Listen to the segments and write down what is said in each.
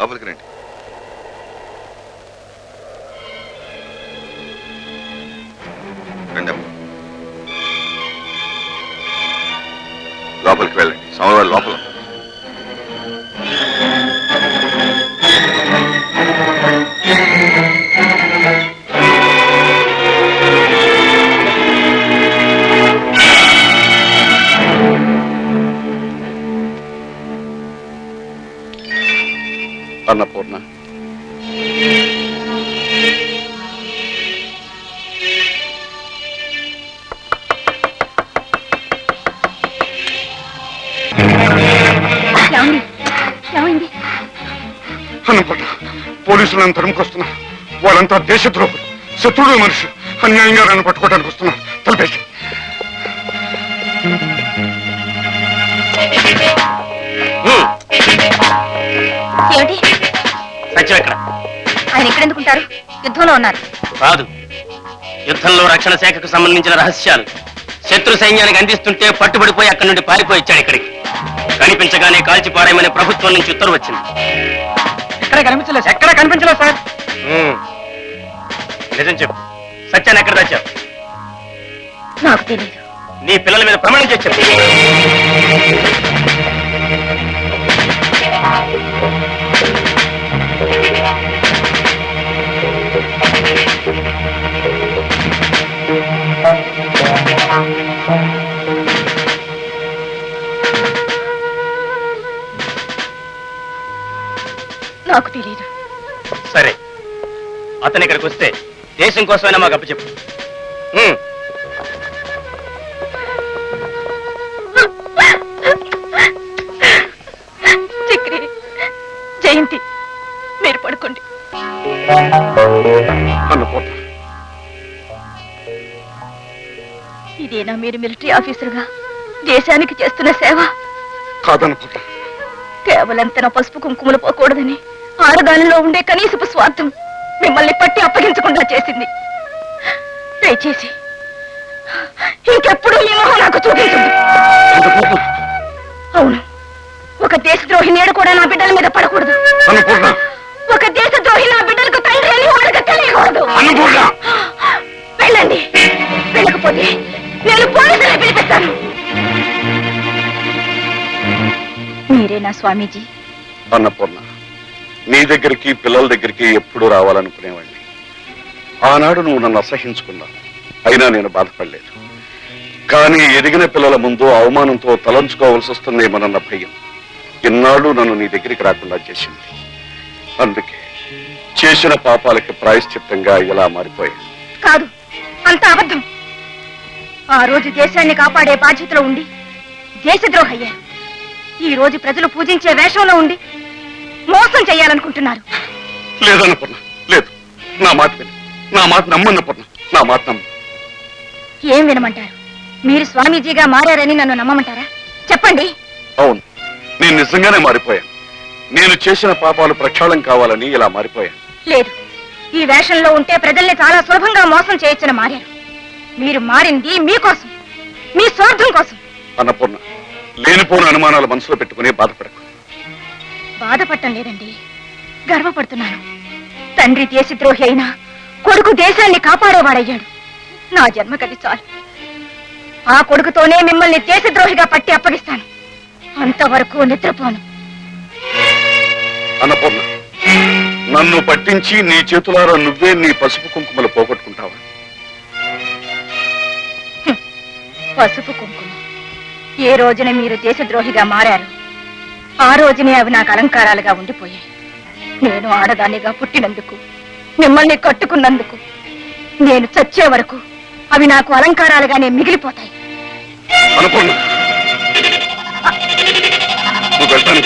లోపలికి రండి. రండి లోపలికి వెళ్ళండి. సోమవారం లోపల అన్నపూర్ణ. అన్నపూర్ణ పోలీసులు నన్ను తరుముకొస్తున్నా వాళ్ళంతా దేశద్రోహులు శత్రుడు మనిషి అన్యాయంగా నన్ను పట్టుకోవడానికి వస్తున్నా తలపేసి. ఏమిటి? సత్యం ఎక్కడ? ఆయన ఎక్కడెందుకుంటారు యుద్ధంలో ఉన్నారు. కాదు. యుద్ధంలో రక్షణ శాఖకు సంబంధించిన రహస్యాలు. శత్రు సైన్యానికి అందిస్తుంటే పట్టుబడిపోయి అక్కడి నుండి పారిపోయి వచ్చాడు ఇక్కడికి. కనిపించగానే కాల్చి పారేయమని ప్రభుత్వం నుంచి ఉత్తర్వు వచ్చింది. ఎక్కడ కనిపించలేదు? ఎక్కడ కనిపించలేదు సార్. నిజం చెప్పు. సత్యాన్ని ఎక్కడ తెచ్చావు నాకు తెలియదు నీ పిల్లల మీద ప్రమాణం చేసి చెప్పు. నాకు తెలియదు సరే. అతను ఇక్కడికి వస్తే దేశం కోసమైనా మాకు అప్పచెప్పు ఉమ్. చక్రి జయంతి మీరు పడుకోండి. అన్నపూర్ణ ఇదేనా మీరు మిలిటరీ ఆఫీసర్గా? దేశానికి చేస్తున్న సేవ? కాదన్నపూర్ణ కేవలం తన పసుపు కుంకుమలు పోకూడదని. ఆడదానిలో ఉండే కనీసపు స్వార్థం మిమ్మల్ని పట్టి అప్పగించకుండా చేసింది. దయచేసి ఇంకెప్పుడు ఈ మొహం నాకు చూపించండి అవును. ఒక దేశద్రోహి నేడు కూడా నా బిడ్డల మీద పడకూడదు. ఒక దేశద్రోహి నా బిడ్డలకు తండ్రి అని వాళ్ళకి తెలియకూడదు. వెళ్ళండి. వెళ్ళకపోతే నేను పోలీసులు పిలిపిస్తాను. మీరేనా స్వామీజీ? అన్నపూర్ణ. నీ దగ్గరికి పిల్లల దగ్గరికి ఎప్పుడు రావాలనుకునేవాడిని. ఆనాడు నువ్వు నన్ను అసహించుకున్నావు. అయినా నేను బాధపడలేదు. కానీ ఎదిగిన పిల్లల ముందు అవమానంతో తలంచుకోవాల్సి వస్తుందేమోనన్న భయం ఇన్నాళ్ళు నన్ను నీ దగ్గరికి రాకుండా చేసింది. అందుకే చేసిన పాపాలకి ప్రాయశ్చిత్తంగా ఇలా మారిపోయాను. కాదు అంత అబద్ధం. ఆ రోజు దేశాన్ని కాపాడే బాధ్యతలో ఉండి దేశద్రోహి ఈ రోజు ప్రజలు పూజించే వేషంలో ఉండి మోసం చేయాలనుకుంటున్నారు లేదన్నపూర్ణ లేదు. నా మాట విను. నా మాట నమ్మన్నపూర్ణ నా మాట నమ్ము. ఏం వినమంటారు? మీరు స్వామీజీగా మారారని నన్ను నమ్మమంటారా? చెప్పండి. అవును. నేను నిజంగానే మారిపోయాను. నేను చేసిన పాపాలు ప్రక్షాళన కావాలని ఇలా మారిపోయాను. లేదు. ఈ వేషంలో ఉంటే ప్రజల్ని చాలా సులభంగా మోసం చేయొచ్చని మారారు. మీరు మారింది మీకోసం మీ స్వార్థం కోసం. అన్నపూర్ణ లేనిపోని అనుమానాలు మనసులో పెట్టుకుని బాధపడకు. బాధపడటం లేదండి. గర్వపడుతున్నాను. తండ్రి దేశద్రోహి అయినా కొడుకు దేశాన్ని కాపాడేవాడయ్యాడు. నా జన్మగది చాలు. ఆ కొడుకుతోనే మిమ్మల్ని దేశద్రోహిగా పట్టి అప్పగిస్తాను. అంతవరకు నిద్రపోను. అన్నపూర్ణ నన్ను పట్టించి నీ చేతులారా నువ్వే నీ పసుపు కుంకుమలు పోగొట్టుకుంటావా? పసుపు కుంకుమ. ఏ రోజున మీరు దేశద్రోహిగా మారారు? ఆ రోజునే అవి నాకు అలంకారాలుగా ఉండిపోయాయి. నేను ఆడదానిగా పుట్టినందుకు మిమ్మల్ని కట్టుకున్నందుకు నేను చచ్చే వరకు అవి నాకు అలంకారాలుగానే మిగిలిపోతాయి. అనుకోండి. నువ్వు వెళ్తాను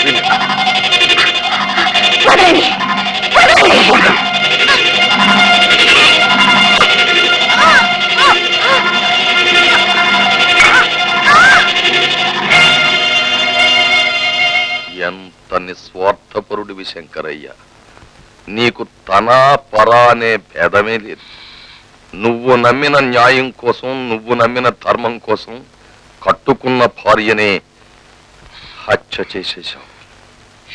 ఎంత నిస్వార్థపరుడివి శంకరయ్య. నీకు తనా పరా అనే భేదమే లేదు. నువ్వు నమ్మిన న్యాయం కోసం నువ్వు నమ్మిన ధర్మం కోసం కట్టుకున్న భార్యనే హత్య చేసేశావు.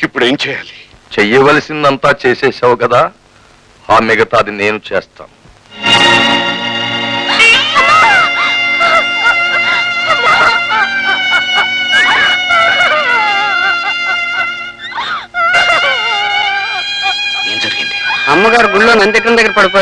ఇప్పుడు ఏం చేయాలి? చెయ్యవలసిందంతా చేసేసావు కదా? ఆ మిగతాది నేను చేస్తాను. గారు గుళ్ళో నందికం దగ్గర పడిపోయారు?